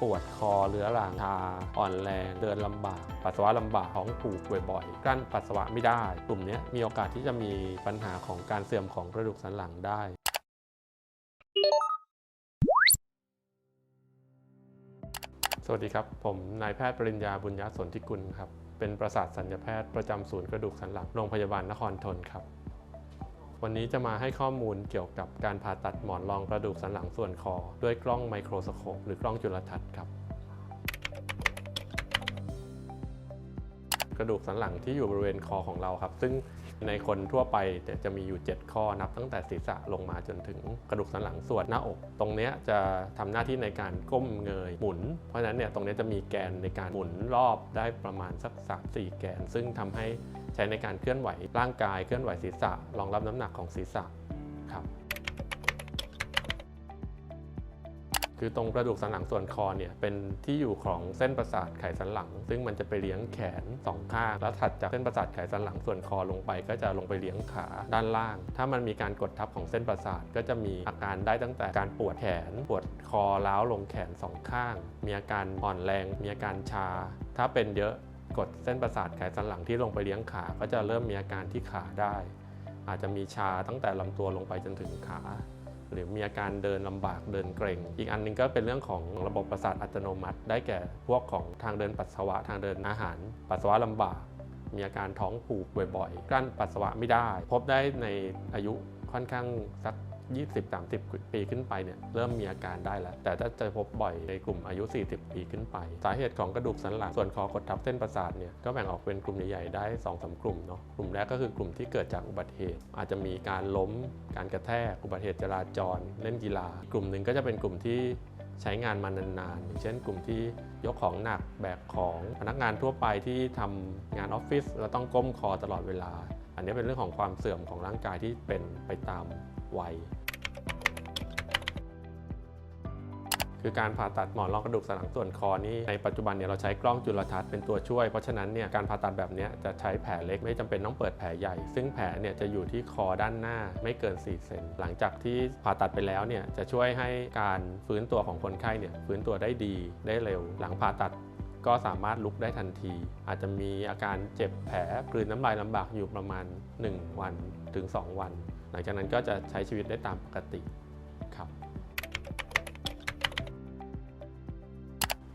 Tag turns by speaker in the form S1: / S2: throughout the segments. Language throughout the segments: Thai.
S1: ปวดคอเรื้อรังชาอ่อนแรงเดินลำบาก ปัสสาวะลำบากท้องผูกบ่อยๆกลั้นปัสสาวะไม่ได้ กลุ่มนี้มีโอกาสที่จะมีปัญหาของการเสื่อมของกระดูกสันหลังได้สวัสดีครับ ผมนายแพทย์ปริญญาบุญยสนธิกุลครับ เป็นประสาทสัญญแพทย์ประจำศูนย์กระดูกสันหลังโรงพยาบาลนครทนครับ วันนี้จะมาให้ข้อมูลเกี่ยวกับการผ่าตัดหมอนรองกระดูกสันหลังส่วนคอ ด้วยกล้องไมโครสโคปหรือกล้องจุลทรรศน์ครับ กระดูกสันหลังที่อยู่บริเวณคอของเราครับ ซึ่งในคนทั่วไปจะมีอยู่ 7 ข้อนับ ตั้งแต่ศีรษะลงมาจนถึงกระดูกสันหลังส่วนหน้าอก ตรงนี้จะทำหน้าที่ในการก้มเงยหมุน เพราะฉะนั้นเนี่ยตรงนี้จะมีแกนในการหมุนรอบได้ประมาณสัก3 4แกน ซึ่งทำให้ใช้ในการเคลื่อนไหวร่างกายเคลื่อนไหวศีรษะรองรับน้ำหนักของศีรษะครับ คือตรงกระดูกสันหลังส่วนคอเนี่ยเป็นที่อยู่ของเส้นประสาทไขสันหลัง ซึ่งมันจะไปเลี้ยงแขนสองข้างแล้วถัดจากเส้นประสาทไขสันหลังส่วนคอลงไป ก็จะลงไปเลี้ยงขาด้านล่าง ถ้ามันมีการกดทับของเส้นประสาทก็จะมีอาการได้ตั้งแต่การปวดแขน ปวดคอล้าวลงแขนสองข้าง มีอาการอ่อนแรง มีอาการชา ถ้าเป็นเยอะกดเส้นประสาทไขสันหลังที่ลงไปเลี้ยงขา ก็จะเริ่มมีอาการที่ขาได้ อาจจะมีชาตั้งแต่ลำตัวลงไปจนถึงขา หรือมีอาการเดินลำบากเดินเกร็งอีกอันหนึงก็เป็นเรื่องของระบบประสาทอัตโนมัติ ได้แก่พวกของทางเดินปัสสาวะทางเดินอาหาร ปัสสาวะลำบาก มีอาการท้องผูกบ่อยๆกลั้นปัสสาวะไม่ได้ พบได้ในอายุค่อนข้างสัก 20-30 ปีขึ้นไปเนี่ยเริ่มมีอาการได้แล้ว แต่ถ้าจอพบบ่อยในกลุ่มอายุ 40 ปีขึ้นไป สาเหตุของกระดูกสันหลังส่วนคอกดทับเส้นประสาทเนี่ยก็แบ่งออกเป็นกลุ่มใหญ่ๆได้2อสกลุ่มเนาะกลุ่มแรกก็คือกลุ่มที่เกิดจากอุบัติเหตุ อาจจะมีการล้มการกระแทกอุบัติเหตุจราจร เล่นกีฬา กลุ่มหนึ่งก็จะเป็นกลุ่มที่ใช้งานมานานๆอย่างเช่นกลุ่มที่ยกของหนักแบกของพนักงานทั่วไปที่ทำงานออฟฟิศแล้วต้องก้มคอตลอดเวลา อันนี้เป็นเรื่องของความเสื่อมของร่างกายที่เป็นไปตามวัย คือการผ่าตัดหมอนรองกระดูกสันหลังส่วนคอนี่ในปัจจุบันเนี่ยเราใช้กล้องจุลทรรศน์เป็นตัวช่วย เพราะฉะนั้นเนี่ยการผ่าตัดแบบนี้จะใช้แผลเล็กไม่จำเป็นต้องเปิดแผลใหญ่ ซึ่งแผลเนี่ยจะอยู่ที่คอด้านหน้าไม่เกิน 4 เซนหลังจากที่ผ่าตัดไปแล้วเนี่ยจะช่วยให้การฟื้นตัวของคนไข้เนี่ยฟื้นตัวได้ดีได้เร็ว หลังผ่าตัดก็สามารถลุกได้ทันที อาจจะมีอาการเจ็บแผลกลืนน้ำลายลำบากอยู่ประมาณ 1 วันถึง 2 วัน หลังจากนั้นก็จะใช้ชีวิตได้ตามปกติครับ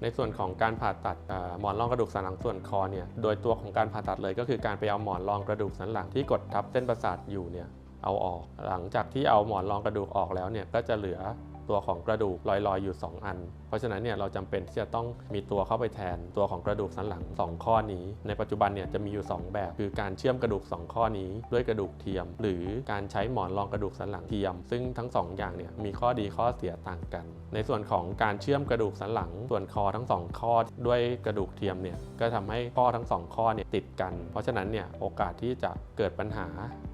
S1: ในส่วนของการผ่าตัดหมอนรองกระดูกสันหลังส่วนคอเนี่ยโดยตัวของการผ่าตัดเลยก็คือการไปเอาหมอนรองกระดูกสันหลังที่กดทับเส้นประสาทอยู่เนี่ยเอาออก หลังจากที่เอาหมอนรองกระดูกออกแล้วเนี่ยก็จะเหลือ ตัวของกระดูกลอยๆอยู่ 2 อัน เพราะฉะนั้นเนี่ยเราจำเป็นที่จะต้องมีตัวเข้าไปแทนตัวของกระดูกสันหลัง 2 ข้อนี้ ในปัจจุบันเนี่ยจะมีอยู่ 2 แบบ คือการเชื่อมกระดูก 2 ข้อนี้ด้วยกระดูกเทียม หรือการใช้หมอนรองกระดูกสันหลังเทียม ซึ่งทั้ง 2 อย่างเนี่ยมีข้อดีข้อเสียต่างกัน ในส่วนของการเชื่อมกระดูกสันหลัง ส่วนคอทั้ง 2 ข้อด้วยกระดูกเทียมเนี่ยก็ทำให้ข้อทั้ง 2 ข้อเนี่ยติดกัน เพราะฉะนั้นเนี่ยโอกาสที่จะเกิดปัญหา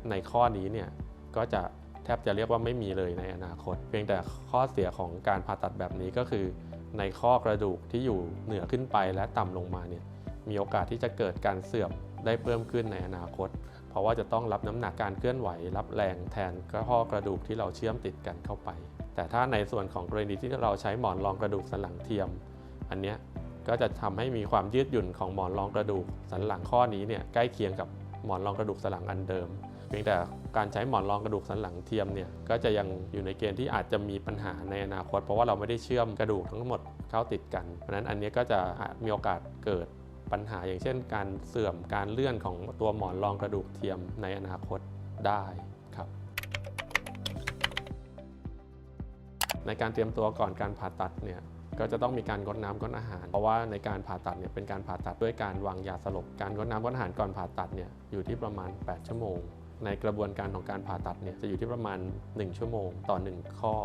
S1: ในข้อนี้เนี่ยก็จะ แทบจะเรียกว่าไม่มีเลยในอนาคต เพียงแต่ข้อเสียของการผ่าตัดแบบนี้ก็คือ ในข้อกระดูกที่อยู่เหนือขึ้นไปและต่ำลงมาเนี่ยมีโอกาสที่จะเกิดการเสื่อมได้เพิ่มขึ้นในอนาคต เพราะว่าจะต้องรับน้ำหนักการเคลื่อนไหว รับแรงแทนข้อกระดูกที่เราเชื่อมติดกันเข้าไป แต่ถ้าในส่วนของกรณีที่เราใช้หมอนรองกระดูกสันหลังเทียม อันเนี้ยก็จะทำให้มีความยืดหยุ่นของหมอนรองกระดูกสันหลังข้อนี้เนี่ยใกล้เคียงกับหมอนรองกระดูกสันหลังอันเดิม เพียงแต่การใช้หมอนรองกระดูกสันหลังเทียมเนี่ยก็จะยังอยู่ในเกณฑ์ที่อาจจะมีปัญหาในอนาคต เพราะว่าเราไม่ได้เชื่อมกระดูกทั้งหมดเข้าติดกัน เพราะฉะนั้นอันนี้ก็จะมีโอกาสเกิดปัญหาอย่างเช่น การเสื่อมการเลื่อนของตัวหมอนรองกระดูกเทียมในอนาคตได้ครับ ในการเตรียมตัวก่อนการผ่าตัดเนี่ยก็จะต้องมีการงดน้ำงดอาหาร เพราะว่าในการผ่าตัดเนี่ยเป็นการผ่าตัดด้วยการวางยาสลบการงดน้ำงดอาหารก่อนผ่าตัดเนี่ยอยู่ที่ประมาณ 8 ชั่วโมง ในกระบวนการของการผ่าตัดเนี่ยจะอยู่ที่ประมาณ 1 ชั่วโมงต่อ 1 ข้อ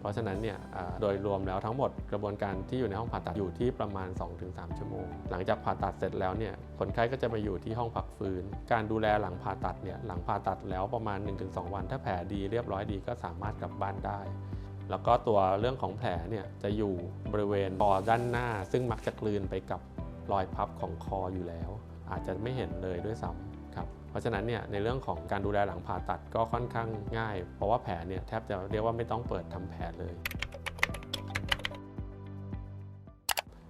S1: เพราะฉะนั้นเนี่ยโดยรวมแล้วทั้งหมดกระบวนการที่อยู่ในห้องผ่าตัดอยู่ที่ประมาณ 2-3 ชั่วโมง หลังจากผ่าตัดเสร็จแล้วเนี่ยคนไข้ก็จะไปอยู่ที่ห้องพักฟื้น การดูแลหลังผ่าตัดเนี่ยหลังผ่าตัดแล้วประมาณ 1-2 วัน ถ้าแผลดีเรียบร้อยดีก็สามารถกลับบ้านได้แล้วก็ตัวเรื่องของแผลเนี่ยจะอยู่บริเวณคอด้านหน้า ซึ่งมักจะกลืนไปกับรอยพับของคออยู่แล้ว อาจจะไม่เห็นเลยด้วยซ้ำ รับเพราะฉะนั้นเนี่ยในเรื่องของการดูแลหลังผ่าตัดก็ค่อนข้างง่าย เพราะว่าแผลเนี่ยแทบจะเรียกว่าไม่ต้องเปิดทำแผลเลย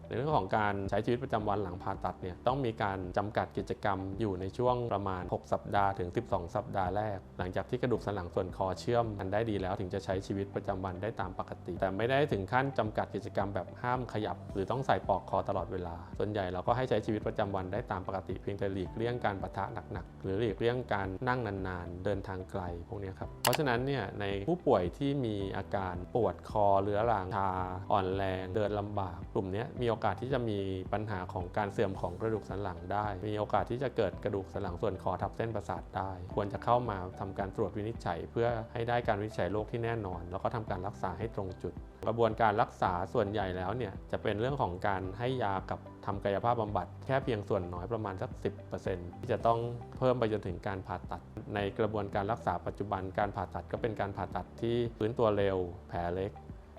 S1: ในเรื่องของการใช้ชีวิตประจำวันหลังผ่าตัดเนี่ยต้องมีการจำกัดกิจกรรมอยู่ในช่วงประมาณ 6 สัปดาห์ถึง 12 สัปดาห์แรก หลังจากที่กระดูกสันหลังส่วนคอเชื่อมกันได้ดีแล้วถึงจะใช้ชีวิตประจำวันได้ตามปกติ แต่ไม่ได้ถึงขั้นจำกัดกิจกรรมแบบห้ามขยับ หรือต้องใส่ปลอกคอตลอดเวลา ส่วนใหญ่เราก็ให้ใช้ชีวิตประจำวันได้ตามปกติเพียงแต่หลีกเลี่ยงการปะทะหนักๆหรือหลีกเลี่ยงการนั่งนานๆ เดินทางไกลพวกนี้ครับเพราะฉะนั้นเนี่ยในผู้ป่วยที่มีอาการปวดคอเรื้อรังชาอ่อนแรง เดินลำบากกลุ่มนี้มีโอกาสที่จะมีปัญหาของการเสื่อมของกระดูกสันหลังได้ มีโอกาสที่จะเกิดกระดูกสันหลังส่วนคอทับเส้นประสาทได้ ควรจะเข้ามาทำการตรวจวินิจฉัย เพื่อให้ได้การวินิจฉัยโรคที่แน่นอน แล้วก็ทำการรักษาให้ตรงจุด กระบวนการรักษาส่วนใหญ่แล้วเนี่ยจะเป็นเรื่องของการให้ยากับทำกายภาพบำบัดแค่เพียงส่วนน้อยประมาณสัก 10%ที่จะต้องเพิ่มไปจนถึงการผ่าตัด ในกระบวนการรักษาปัจจุบันการผ่าตัดก็เป็นการผ่าตัดที่ฟื้นตัวเร็ว แผลเล็ก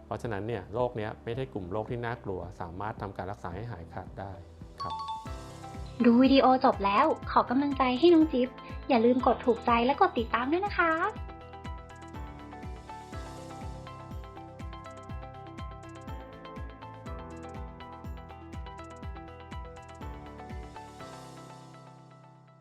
S1: เพราะฉะนั้นเนี่ยโรคเนี้ยไม่ใช่กลุ่มโรคที่น่ากลัว สามารถทำการรักษาให้หายขาดได้ครับ
S2: ดูวิดีโอจบแล้วขอกำลังใจให้น้องจิ๊บอย่าลืมกดถูกใจและกดติดตามด้วยนะคะ